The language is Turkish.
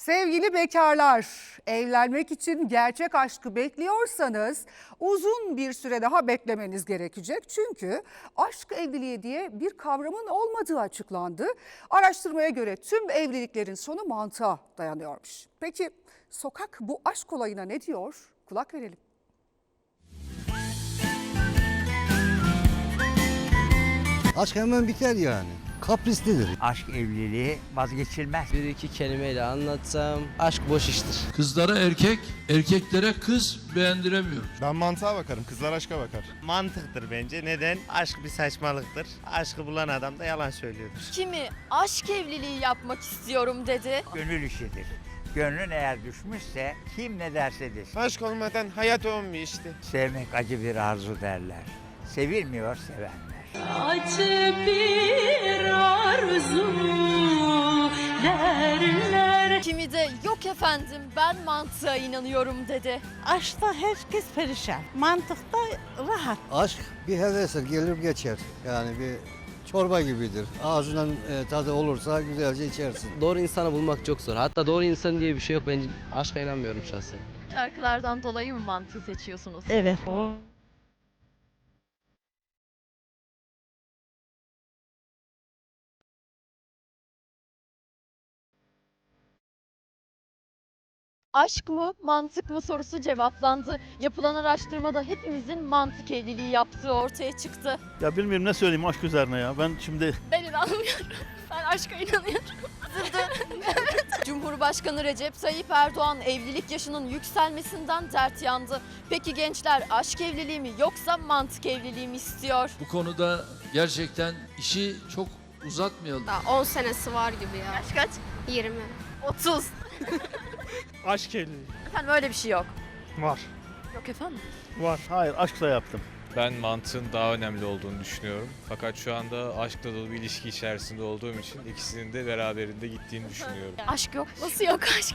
Sevgili bekarlar, evlenmek için gerçek aşkı bekliyorsanız uzun bir süre daha beklemeniz gerekecek. Çünkü aşk evliliği diye bir kavramın olmadığı açıklandı. Araştırmaya göre tüm evliliklerin sonu mantığa dayanıyormuş. Peki sokak bu aşk olayına ne diyor? Kulak verelim. Aşk hemen biter yani. Kaprislidir. Aşk evliliği vazgeçilmez. Bir iki kelimeyle anlatsam aşk boş iştir. Kızlara erkek, erkeklere kız beğendiremiyor. Ben mantığa bakarım, kızlar aşka bakar. mantıktır bence. Neden? Aşk bir saçmalıktır. Aşkı bulan adam da yalan söylüyordur. Kimi aşk evliliği yapmak istiyorum dedi. Gönül işidir. Gönlün eğer düşmüşse kim ne derse desin. Aşk olmadan hayat olmuyor işte. Sevmek acı bir arzu derler. Sevilmiyor sevenler. Acı bir arzu derler. Kimi de yok efendim ben mantığa inanıyorum dedi. Aşkta herkes perişan. Mantıkta rahat. Aşk bir hevestir, gelir geçer. Yani bir çorba gibidir. Ağzından e, tadı olursa güzelce içersin. Doğru insanı bulmak çok zor. Hatta doğru insan diye bir şey yok. Ben aşka inanmıyorum şahsen. Şarkılardan dolayı mı mantığı seçiyorsunuz? Evet. Aşk mı, mantık mı sorusu cevaplandı. Yapılan araştırmada hepimizin mantık evliliği yaptığı ortaya çıktı. Ya bilmiyorum ne söyleyeyim aşk üzerine ya. Ben şimdi Ben inanmıyorum. Ben aşka inanıyorum. Cumhurbaşkanı Recep Tayyip Erdoğan evlilik yaşının yükselmesinden dert yandı. Peki gençler aşk evliliği mi yoksa mantık evliliği mi istiyor? Bu konuda gerçekten işi çok uzatmayalım. Daha 10 senesi var gibi ya. Yaş kaç? 20. 30. aşk evliliği Efendim öyle bir şey yok. var. Yok efendim. Var. Hayır aşkla yaptım. Ben mantığın daha önemli olduğunu düşünüyorum. Fakat şu anda aşkla dolu bir ilişki içerisinde olduğum için ikisinin de beraberinde gittiğini düşünüyorum. Aşk yok. Nasıl yok aşk?